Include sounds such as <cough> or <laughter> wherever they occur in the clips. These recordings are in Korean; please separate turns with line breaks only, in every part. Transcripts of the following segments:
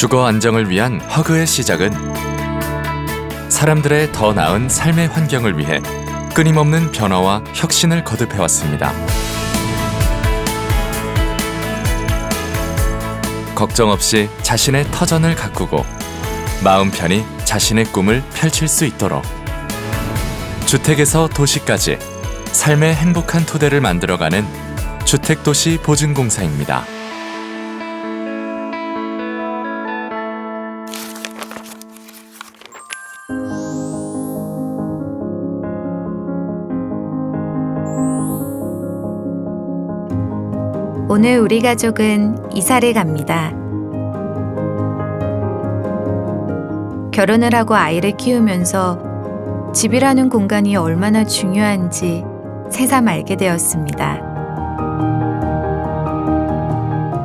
주거 안정을 위한 허그의 시작은 사람들의 더 나은 삶의 환경을 위해 끊임없는 변화와 혁신을 거듭해왔습니다. 걱정 없이 자신의 터전을 가꾸고 마음 편히 자신의 꿈을 펼칠 수 있도록 주택에서 도시까지 삶의 행복한 토대를 만들어가는 주택도시 보증공사입니다.
오늘 우리 가족은 이사를 갑니다. 결혼을 하고 아이를 키우면서 집이라는 공간이 얼마나 중요한지 새삼 알게 되었습니다.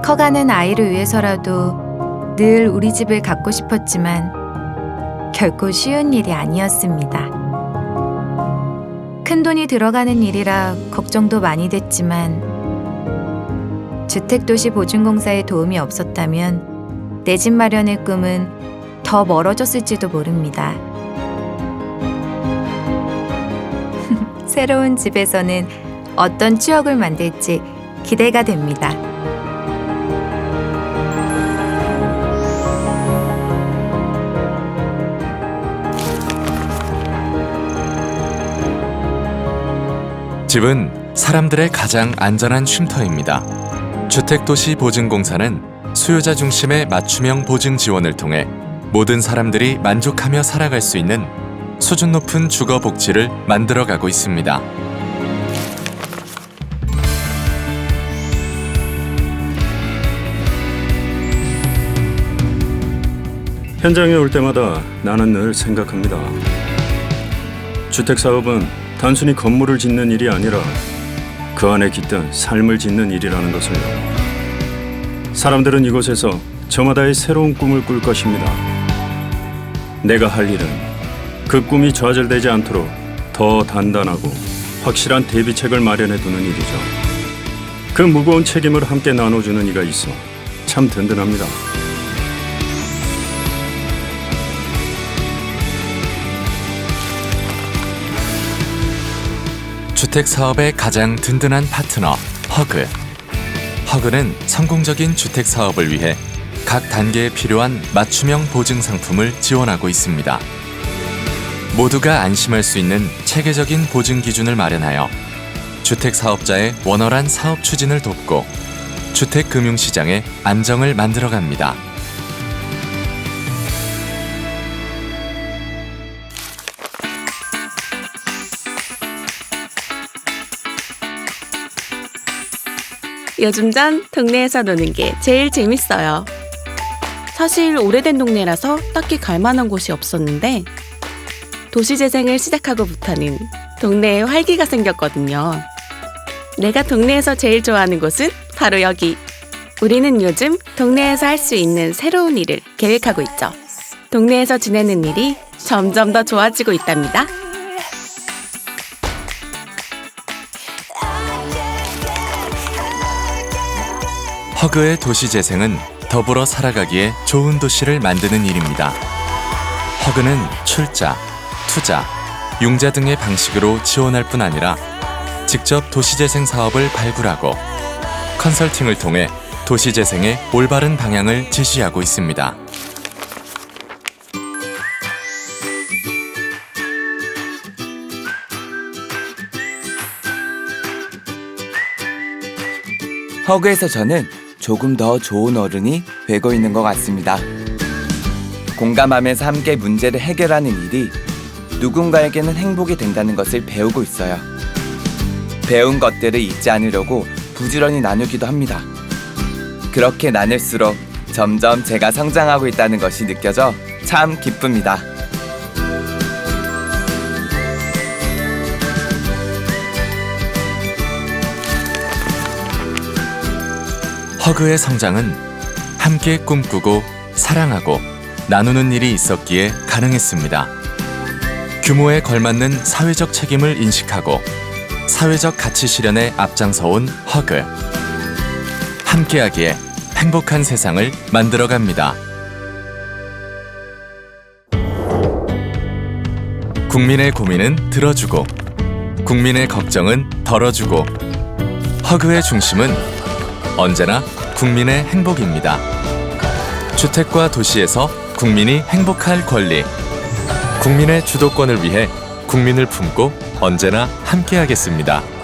커가는 아이를 위해서라도 늘 우리 집을 갖고 싶었지만 결코 쉬운 일이 아니었습니다. 큰 돈이 들어가는 일이라 걱정도 많이 됐지만 주택도시 보증공사의 도움이 없었다면 내 집 마련의 꿈은 더 멀어졌을지도 모릅니다. <laughs> 새로운 집에서는 어떤 추억을 만들지 기대가 됩니다.
집은 사람들의 가장 안전한 쉼터입니다. 주택도시 보증공사는 수요자 중심의 맞춤형 보증 지원을 통해 모든 사람들이 만족하며 살아갈 수 있는 수준 높은 주거 복지를 만들어가고 있습니다.
현장에 올 때마다 나는 늘 생각합니다. 주택 사업은 단순히 건물을 짓는 일이 아니라 그 안에 깃든 삶을 짓는 일이라는 것을요. 사람들은 이곳에서 저마다의 새로운 꿈을 꿀 것입니다. 내가 할 일은 그 꿈이 좌절되지 않도록 더 단단하고 확실한 대비책을 마련해 두는 일이죠. 그 무거운 책임을 함께 나눠주는 이가 있어 참 든든합니다.
주택 사업의 가장 든든한 파트너 허그. 허그는 성공적인 주택 사업을 위해 각 단계에 필요한 맞춤형 보증 상품을 지원하고 있습니다. 모두가 안심할 수 있는 체계적인 보증 기준을 마련하여 주택 사업자의 원활한 사업 추진을 돕고 주택 금융 시장의 안정을 만들어 갑니다.
요즘 전 동네에서 노는 게 제일 재밌어요. 사실 오래된 동네라서 딱히 갈 만한 곳이 없었는데 도시 재생을 시작하고부터는 동네에 활기가 생겼거든요. 내가 동네에서 제일 좋아하는 곳은 바로 여기. 우리는 요즘 동네에서 할 수 있는 새로운 일을 계획하고 있죠. 동네에서 지내는 일이 점점 더 좋아지고 있답니다.
허그의 도시 재생은 더불어 살아가기에 좋은 도시를 만드는 일입니다. 허그는 출자, 투자, 융자 등의 방식으로 지원할 뿐 아니라 직접 도시재생 사업을 발굴하고 컨설팅을 통해 도시재생의 올바른 방향을 지시하고 있습니다.
허그에서 저는 조금 더 좋은 어른이 되고 있는 것 같습니다. 공감하면서 함께 문제를 해결하는 일이 누군가에게는 행복이 된다는 것을 배우고 있어요. 배운 것들을 잊지 않으려고 부지런히 나누기도 합니다. 그렇게 나눌수록 점점 제가 성장하고 있다는 것이 느껴져 참 기쁩니다.
허그의 성장은 함께 꿈꾸고 사랑하고 나누는 일이 있었기에 가능했습니다. 규모에 걸맞는 사회적 책임을 인식하고 사회적 가치 실현에 앞장서온 허그. 함께하기에 행복한 세상을 만들어갑니다. 국민의 고민은 들어주고, 국민의 걱정은 덜어주고, 허그의 중심은 언제나 국민의 행복입니다. 주택과 도시에서 국민이 행복할 권리 국민의 주도권을 위해 국민을 품고 언제나 함께하겠습니다.